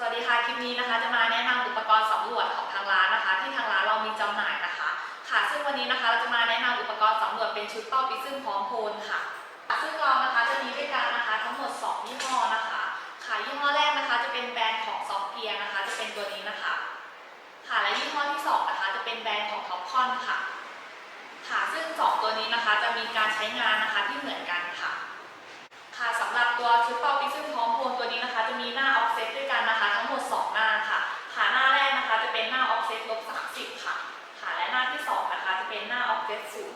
สวัสดีค่ะ คลิปนี้นะคะ จะมาแนะนำอุปกรณ์สำรวจของทางร้านนะคะ ที่ทางร้านเรามีจำหน่ายนะคะ ค่ะซึ่งวันนี้นะคะเราจะมาแนะนำอุปกรณ์สำรวจเป็นชุดเป้าปิซึ่งพร้อมโพลค่ะ ซึ่งเรานะคะจะมีด้วยกันนะคะ ทั้งหมด 2 ยี่ห้อนะคะค่ะยี่ห้อแรกนะคะ จะเป็นแบรนด์ของซอฟเพียนะคะ จะเป็นตัวนี้นะคะ ค่ะและยี่ห้อที่สองนะคะ จะเป็นแบรนด์ของท็อปคอนค่ะ ค่ะซึ่งสองตัวนี้นะคะจะมีการใช้งานนะคะที่เหมือนกันค่ะ ค่ะสำหรับตัวชุดเป่าปิซึ่งพร้อมโพวงตัวนี้นะคะ จะมีหน้า เป็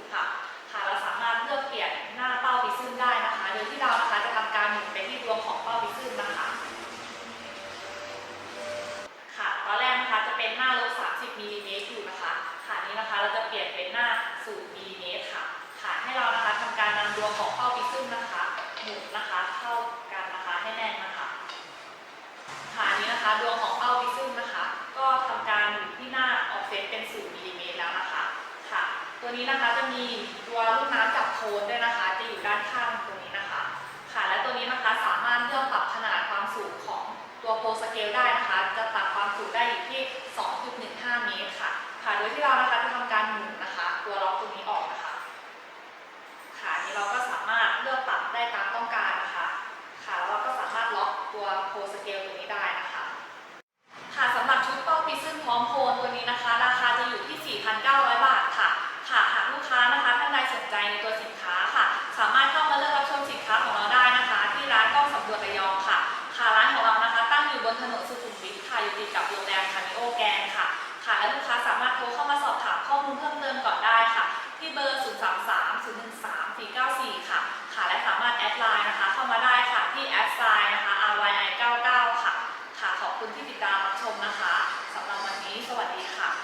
ตัวนี้นะคะจะมีตัวลูกน้ำจับโคนด้วยนะคะ จะอยู่ด้านข้างตรงนี้นะคะ ค่ะและตัวนี้นะคะสามารถเลือกปรับขนาดความสูงของตัวโพสเกลได้นะคะ จะปรับความสูงได้อยู่ที่ 2.15 เมตรค่ะ ค่ะโดยที่เรานะคะจะทำการหมุนนะคะ ตัวล็อกตรงนี้ออกนะคะ ค่ะนี้เราก็สามารถเลือกปรับได้ตามต้องการนะคะ ค่ะแล้วเราก็สามารถล็อกตัวโพสเกลตัวนี้ได้นะคะ ค่ะสำหรับชุดเป้าปิซึ่งพร้อมโค สนใจในตัวสินค้าค่ะ สามารถเข้ามาเลือกรับชมสินค้าของเราได้นะคะ ที่ร้านกล้องสำรวจระยองค่ะ ค่ะร้านของเรานะคะ ตั้งอยู่บนถนนสุขุมวิทค่ะอยู่ติดกับโรงแรมคานิโอแกนค่ะ ค่ะและลูกค้าสามารถโทรเข้ามาสอบถามข้อมูลเพิ่มเติมก่อนได้ค่ะ ที่เบอร์ 0 3 3 0 1 3 4 9 4 ค่ะ ค่ะและสามารถแอดไลน์นะคะ เข้ามาได้ค่ะที่แอดไซน์นะคะ RYI 99ค่ะ ค่ะขอบคุณที่ติดตามรับชมนะคะสำหรับวันนี้ สวัสดีค่ะ